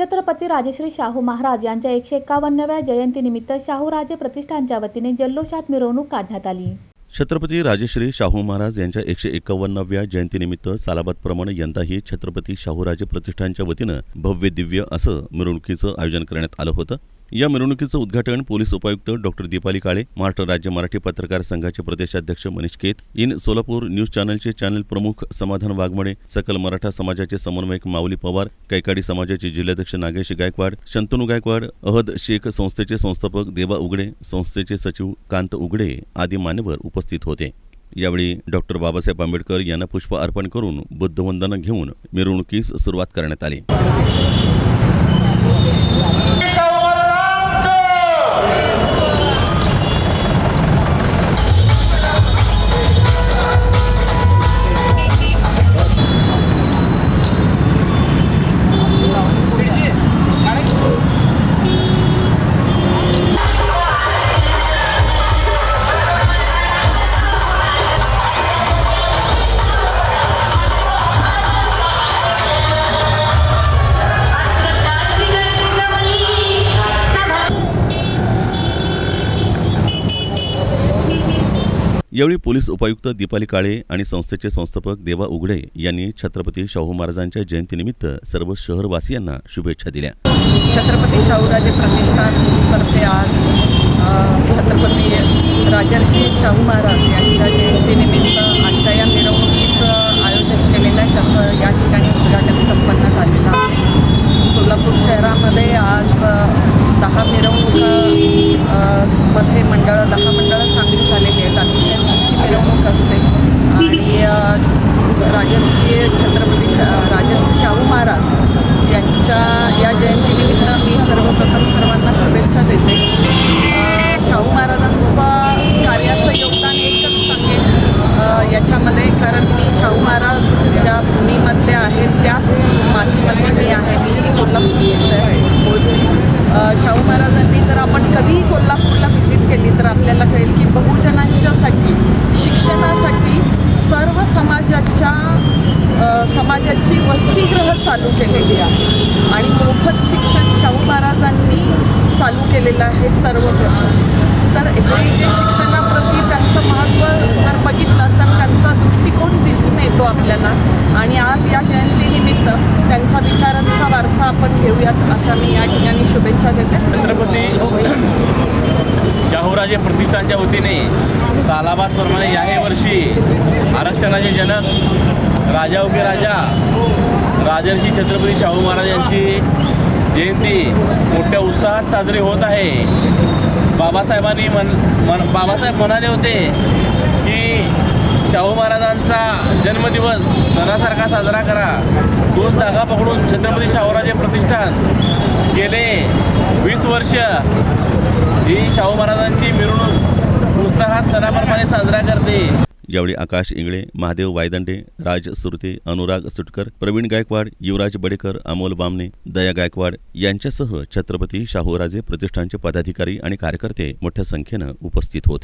छत्रपती राजश्री शाहू महाराज यांच्या एकशे एकावन्नव्या जयंतीनिमित्त शाहूराजे प्रतिष्ठानच्या वतीने जल्लोषात मिरवणूक काढण्यात आली. छत्रपती राजश्री शाहू महाराज यांच्या एकशे एकावन्नाव्या जयंतीनिमित्त सालाबादप्रमाणे यंदाही छत्रपती शाहूराजे प्रतिष्ठानच्या वतीनं भव्य दिव्य असं मिरवणुकीचं आयोजन करण्यात आलं होतं. या मिरवणुकीचं उद्घाटन पोलीस उपायुक्त डॉक्टर दीपाली काळे महाराष्ट्र राज्य मराठी पत्रकार संघाचे प्रदेशाध्यक्ष मनीष केत इन सोलापूर न्यूज चॅनलचे चॅनल प्रमुख समाधान वाघमोडे सकल मराठा समाजाचे समन्वयक माऊली पवार कैकाडी समाजाचे जिल्हाध्यक्ष नागेश गायकवाड शंतनू गायकवाड अहद शेख संस्थेचे संस्थापक देवा उघडे संस्थेचे सचिव कांत उघडे आदी मान्यवर उपस्थित होते. यावेळी डॉक्टर बाबासाहेब आंबेडकर यांना पुष्प अर्पण करून बुद्धवंदना घेऊन मिरवणुकीस सुरुवात करण्यात आली. यावेळी पोलीस उपायुक्त दीपाली काळे आणि संस्थेचे संस्थापक देवा उघडे यांनी छत्रपती शाहू महाराजांच्या जयंतीनिमित्त सर्व शहरवासियांना शुभेच्छा दिल्या. छत्रपती शाहूराजे प्रतिष्ठान तर्फे आज छत्रपती राजर्षी शाहू महाराज यांच्या जयंतीनिमित्त आजच्या या मिरवणुकीचं आयोजन केलेलं आहे. त्याचं या ठिकाणी उद्घाटन संपन्न झालेलं आहे. सोलापूर शहरामध्ये आज दहा मिरवणुका मध्ये मंडळ दहा मंडळं सामील झालेली आहेत अतिशय मोठी मिरवणूक असते आणि अ, राजर्षी छत्रपती शा राजर्षी शाहू महाराज यांच्या या जयंतीनिमित्त मी सर्वप्रथम सर्वांना शुभेच्छा देते. शाहू महाराजांचा कार्याचं योगदान एकच सांगेन. याच्यामध्ये कारण मी शाहू महाराज ज्या भूमीमधले आहेत त्याच मातीमधले मी आहे. मी ही कोल्हापूरचीच आहे मूळची शाहू महाराजांनी जर आपण कधीही कोल्हापूरला व्हिजिट केली तर आपल्याला कळेल की बहुजनांच्या शिक्षणासाठी सर्व आमच्या समाजाची वसतिगृह चालू केलेली आहे. आणि मोफत शिक्षण शाहू महाराजांनी चालू केलेलं आहे सर्व तर हे जे शिक्षणाप्रती त्यांचं महत्त्व जर बघितलं तर त्यांचा दृष्टिकोन दिसून येतो आपल्याला. आणि आज या जयंतीनिमित्त त्यांच्या विचारांचा वारसा आपण घेऊयात अशा मी या ठिकाणी शुभेच्छा देते. छत्रपती शाहूराजे प्रतिष्ठानच्या वतीने सालाबादप्रमाणे याही वर्षी आरक्षणाचे जनक राजा उके राजा राजर्षी छत्रपती शाहू महाराज यांची जयंती मोठ्या उत्साहात साजरी होत आहे. बाबासाहेबांनी मन मन बाबासाहेब म्हणाले होते की शाहू महाराजांचा जन्मदिवस सणासारखा साजरा करा. तोच धागा पकडून छत्रपती शाहूराजे प्रतिष्ठान गेले वीस वर्ष ही शाहू महाराजांची मिरवणूक उत्साहात सणाप्रमाणे साजरा करते. यावेळी आकाश इंगळे महादेव वायदंडे राज सुरते अनुराग सुटकर प्रवीण गायकवाड युवराज बडेकर अमोल बामणे दया गायकवाड यांच्यासह छत्रपती शाहूराजे प्रतिष्ठानचे पदाधिकारी आणि कार्यकर्ते मोठ्या संख्येनं उपस्थित होते.